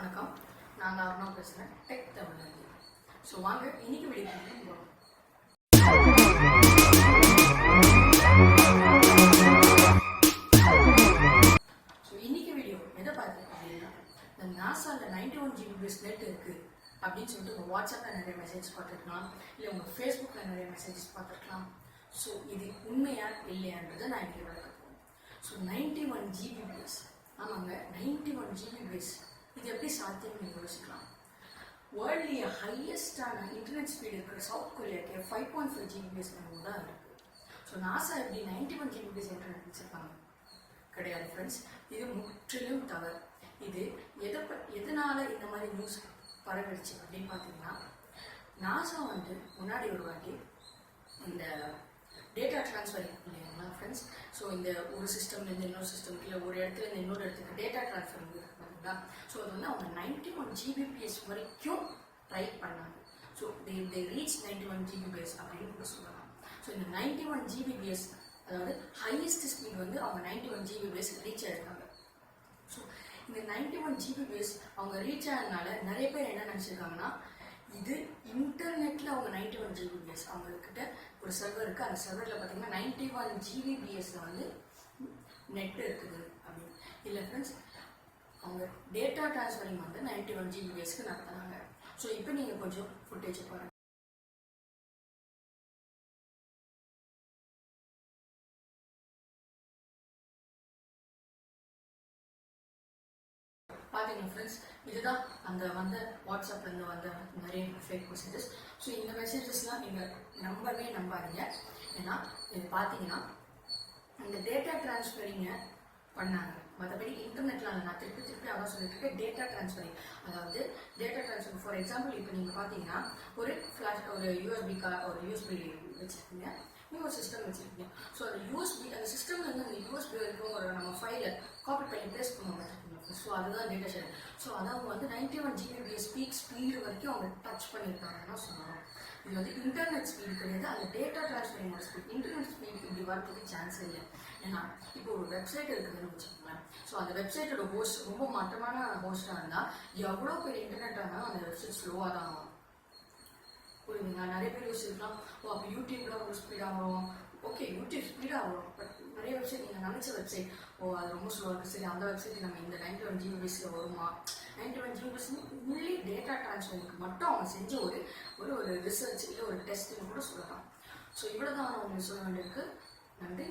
வணக்கம். நான் அருணா பேசுகிறேன் டெக் தமிழ்நாடு ஸோ வாங்க இன்னைக்கு வீடியோ போகிறோம் ஸோ இன்னைக்கு வீடியோ எதை பார்த்தீங்க அப்படின்னா இந்த நாசாவில் ninety one GB ps net இருக்குது அப்படின்னு சொல்லிட்டு உங்கள் வாட்ஸ்அப்பில் நிறைய மெசேஜ் பார்த்துருக்கலாம். இல்லை உங்கள் ஃபேஸ்புக்கில் நிறைய மெசேஜஸ் பார்த்துருக்கலாம். ஸோ இது உண்மையா இல்லையான்றதை நான் இங்கே விளக்க போகிறேன் so ninety one GB ps ஆமாங்க நைன்டி ஒன் ஜிபி பேஸ் இது எப்படி சாத்தியம் நீங்கள் யோசிக்கலாம் வேர்ல்ட்லேயே ஹையஸ்டான இன்டர்நெட் ஸ்பீடு இருக்கிற சவுத் கொரியாக்கு ஃபைவ் பாயிண்ட் ஃபைவ் ஜிபிஎஸ் தான் இருக்குது ஸோ நாசா எப்படி நைன்டி ஒன் ஜிபிஎஸ் இன்டர்நெட் வச்சுருப்பாங்க கிடையாது ஃப்ரெண்ட்ஸ் இது முற்றிலும் தவறு. இது எதை எதனால் இந்த மாதிரி நியூஸ் பரவிடுச்சு அப்படின்னு பார்த்தீங்கன்னா நாசா வந்து முன்னாடி ஒரு வாட்டி இந்த டேட்டா ட்ரான்ஸ்ஃபர் இல்லைங்களா ஃப்ரெண்ட்ஸ் ஸோ இந்த ஒரு சிஸ்டம்லேருந்து இன்னொரு சிஸ்டமுக்கு இல்லை ஒரு இடத்துல இருந்து இன்னொரு இடத்துக்கு டேட்டா ட்ரான்ஸ்ஃபர் பார்த்தீங்களா ஸோ அது வந்து அவங்க நைன்டி ஒன் ஜிபிபிஎஸ் வரைக்கும் ட்ரை பண்ணாங்க. So they they reach ninety one GBPS அப்படின்னு கூட சொல்லலாம். ஸோ இந்த நைன்டி ஒன் ஜிபிபிஎஸ் அதாவது ஹையஸ்ட் ஸ்பீட் வந்து அவங்க நைன்டி ஒன் ஜிபிபிஎஸ் ரீச் ஆயிருக்காங்க. ஸோ இந்த நைன்டி ஒன் ஜிபிபிஎஸ் அவங்க ரீச் ஆனதுனால நிறைய பேர் என்ன நினச்சிருக்காங்கன்னா இது இன்டர்நெட்டில் அவங்க நைன்டி ஒன் ஜிபிபிஎஸ் அவங்கக்கிட்ட ஒரு சர்வர் இருக்குது அந்த சர்வரில் பார்த்தீங்கன்னா நைன்டி ஒன் ஜிபிபிஎஸ்ஸில் வந்து நெட் இருக்குது அப்படின்னு. இல்லை ஃப்ரெண்ட்ஸ் அவங்க டேட்டா டிரான்ஸ்ஃபரிங் வந்து நைன்டி ஒன் ஜிபிபிஎஸ்க்கு நடத்துனாங்க ஸோ இப்போ நீங்கள் கொஞ்சம் ஃபுட்டேஜ் பாருங்கள் பார்த்தீங்க ஃப்ரெண்ட்ஸ் இதுதான் அந்த வந்த வாட்ஸ்அப்லேருந்து வந்த நிறைய ஃபேக் மெசேஜஸ் ஸோ இந்த மெசேஜஸ்லாம் நீங்கள் நம்பவே நம்பாதீங்க. ஏன்னா இது பார்த்தீங்கன்னா இந்த டேட்டா ட்ரான்ஸ்ஃபரிங்கை பண்ணாங்க. மற்றபடி இன்டர்நெட்ல நான் திருப்பி திருப்பி அதான் சொல்லிட்டு இருக்கேன் டேட்டா ட்ரான்ஸ்ஃபரிங் அதாவது டேட்டா ட்ரான்ஸ்ஃபர் ஃபார் எக்ஸாம்பிள் இப்போ நீங்கள் பார்த்தீங்கன்னா ஒரு ஃப்ளாஷ் ஒரு யூஎஸ்பி கா ஒரு யூஎஸ்பி வச்சுருக்கீங்க. நீங்கள் ஒரு சிஸ்டம் வச்சுருக்கீங்க. ஸோ அந்த யூஎஸ்பி அந்த சிஸ்டம்ல இருந்து அந்த யூஎஸ்பி வரைக்கும் ஒரு நம்ம ஃபைலை காப்பி பண்ணி பேஸ்ட் பண்ணுவோம் பார்த்துருக்கீங்க ஸோ அதுதான் டேட்டா ஷேர் ஸோ அதை அவங்க வந்து ninety one GB speak speed வரைக்கும் அவங்க டச் பண்ணியிருக்காங்கன்னா சொல்லலாம் இது வந்து இன்டர்நெட் ஸ்பீடு கிடையாது. அந்த டேட்டா ட்ரான்ஸ்ஃபரிங்கோட ஸ்பீட் இன்டர்நெட் ஸ்பீடு இப்படி வரதுக்கு சான்ஸ் இல்லை. ஏன்னா இப்போ ஒரு வெப்சைட் இருக்குதுன்னு வச்சுக்கோங்களேன். ஸோ அந்த வெப்சைட்டோட ஹோஸ்ட் ரொம்ப மட்டமான ஹோஸ்டாக இருந்தால் எவ்வளோ பெரிய இன்டர்நெட் ஆனாலும் அந்த வெப்சைட் ஸ்லோவாக தான் ஆகும் புரியுதுங்களா நிறைய பேர் யோசிச்சிருக்கலாம் ஓ அப்போ யூடியூப்ல ஒரு ஸ்பீடாக வரும். ஓகே யூடியூப் ஸ்பீடாக வரும் பட் நிறைய வெப்சைட் நீங்கள் நினச்ச வெப்சைட் ஓ அது ரொம்ப ஸ்லோவாக சரி அந்த வெப்சைட் நம்ம இந்த நைன்டி ஒன் ஜிபிஎஸில் வருமா? நைன்டி ஒன் ஜிபிஎஸ் உள்ளே டேட்டா ட்ரான்ஸ்ஃபருக்கு மட்டும் அவங்க செஞ்ச ஒரு ஒரு ஒரு ரிசர்ச் இல்லை ஒரு டெஸ்ட்னு கூட சொல்லலாம். ஸோ இவ்வளோ தான் நான் உங்களுக்கு சொல்ல வேண்டியிருக்கு. நன்றி.